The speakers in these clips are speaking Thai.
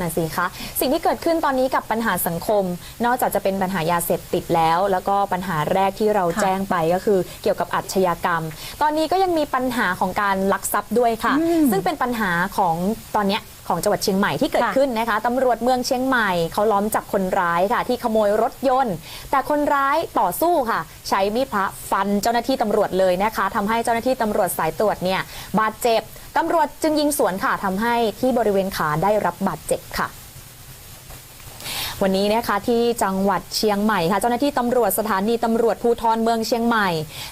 น่ะสิคะสิ่งที่เกิดขึ้นตอนนี้กับปัญหาสังคม นอกจากจะเป็นปัญหายาเสพติดแล้ว แล้วก็ปัญหาแรกที่เราค่ะแจ้งไปก็คือเกี่ยวกับอาชญากรรม ตอนนี้ก็ยังมีปัญหาของการลักทรัพย์ด้วยค่ะ ซึ่งเป็นปัญหาของตอนเนี้ยของจังหวัดเชียงใหม่ที่เกิดค่ะขึ้นนะคะตำรวจเมืองเชียงใหม่เขาล้อมจับคนร้ายค่ะ ที่ขโมยรถยนต์ แต่คนร้ายต่อสู้ค่ะ ใช้มีดพระฟันเจ้าหน้าที่ตำรวจเลยนะคะทำให้เจ้าหน้าที่ตำรวจสายตรวจเนี่ยบาดเจ็บ ตำรวจจึงยิงสวนค่ะทำให้ที่บริเวณขาได้รับบาดเจ็บค่ะวันนี้นะคะที่จังหวัดเชียงใหม่ค่ะเจ้าหน้าที่ตำรวจสถานีตำรวจภูธรเมืองเชียงใหม่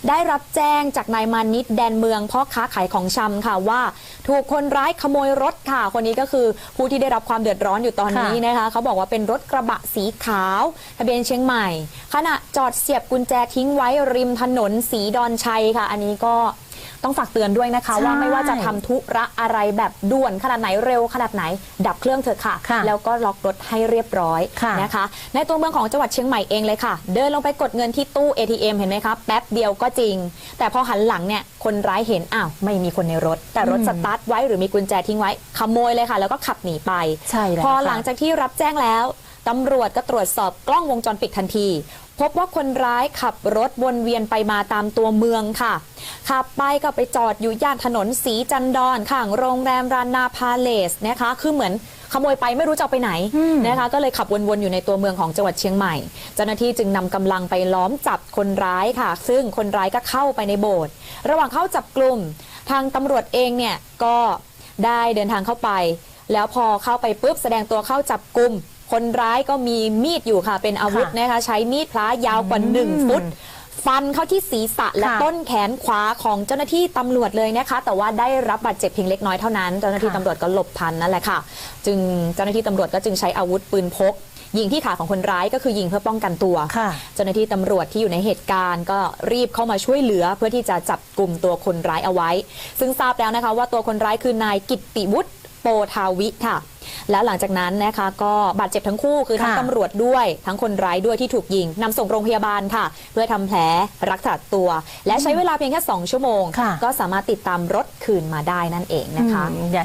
ได้รับแจ้งจากนายมานิดแดนเมืองพ่อค้าขายของชำค่ะว่า ถูกคนร้ายขโมยรถค่ะ คนนี้ก็คือผู้ที่ได้รับความเดือดร้อนอยู่ตอนนี้นะคะ เขาบอกว่าเป็นรถกระบะสีขาว ทะเบียนเชียงใหม่ ขณะจอดเสียบกุญแจทิ้งไว้ริมถนนสีดอนชัยค่ะ อันนี้ก็ ต้องฝากเตือนด้วยนะคะ ใช่ว่าไม่ว่าจะทำธุระอะไรแบบด่วนขนาดไหนเร็วขนาดไหน ดับเครื่องเถอะค่ะ ค่ะแล้วก็ล็อกรถให้เรียบร้อยค่ะนะคะ ในตัวเมืองของจังหวัดเชียงใหม่เองเลยค่ะ เดินลงไปกดเงินที่ตู้ ATM เห็นไหมคะแป๊บเดียวก็จริง แต่พอหันหลังเนี่ยคนร้ายเห็นอ้าวไม่มีคนในรถ แต่รถอืมสตาร์ทไว้หรือมีกุญแจทิ้งไว้ขโมยเลยค่ะ แล้วก็ขับหนีไป ใช่แล้วพอค่ะ หลังจากที่รับแจ้งแล้ว ตำรวจก็ตรวจสอบกล้องวงจรปิดทันที พบว่าคนร้ายขับรถวนเวียนไปมาตามตัวเมืองค่ะ ขับไปก็ไปจอดอยู่ย่านถนนสีจันดอนข้างโรงแรมรานาพาเลสนะคะ คือเหมือนขโมยไปไม่รู้จะเอาไปไหนอืมนะคะ ก็เลยขับวนๆอยู่ในตัวเมืองของจังหวัดเชียงใหม่ เจ้าหน้าที่จึงนำกำลังไปล้อมจับคนร้ายค่ะ ซึ่งคนร้ายก็เข้าไปในโบสถ์ระหว่างเข้าจับกลุ่ม ทางตำรวจเองเนี่ยก็ได้เดินทางเข้าไป แล้วพอเข้าไปปุ๊บแสดงตัวเข้าจับกลุ่ม คนร้ายก็มีมีดอยู่ค่ะ เป็นอาวุธค่ะนะคะ ใช้มีดพระยาวกว่าอืม1ฟุต ฟันเข้าที่ศีรษะและค่ะต้นแขนขวาของเจ้าหน้าที่ตำรวจเลยนะคะ แต่ว่าได้รับบาดเจ็บเพียงเล็กน้อยเท่านั้น เจ้าหน้าที่ค่ะ ตำรวจก็หลบทันนั่นแหละค่ะ จึงเจ้าหน้าที่ตำรวจก็จึงใช้อาวุธปืนพก ยิงที่ขาของคนร้ายก็คือยิงเพื่อป้องกันตัว ค่ะ เจ้าหน้าที่ตำรวจที่อยู่ในเหตุการณ์ก็รีบเข้ามาช่วยเหลือเพื่อที่จะจับกลุ่มตัวคนร้ายเอาไว้ ซึ่งทราบแล้วนะคะว่าตัวคนร้ายคือนายกิตติวุฒิโปทาวิค่ะ และหลังจากนั้นนะคะก็บาดเจ็บทั้งคู่คือทั้งค่ะตำรวจด้วย ทั้งคนร้ายด้วยที่ถูกยิงนำส่งโรงพยาบาลค่ะ เพื่อทำแผลรักษาตัว และใช้เวลาเพียงแค่ 2 ชั่วโมงค่ะก็สามารถติดตามรถคืนมาได้นั่นเองนะคะอืมอย่าง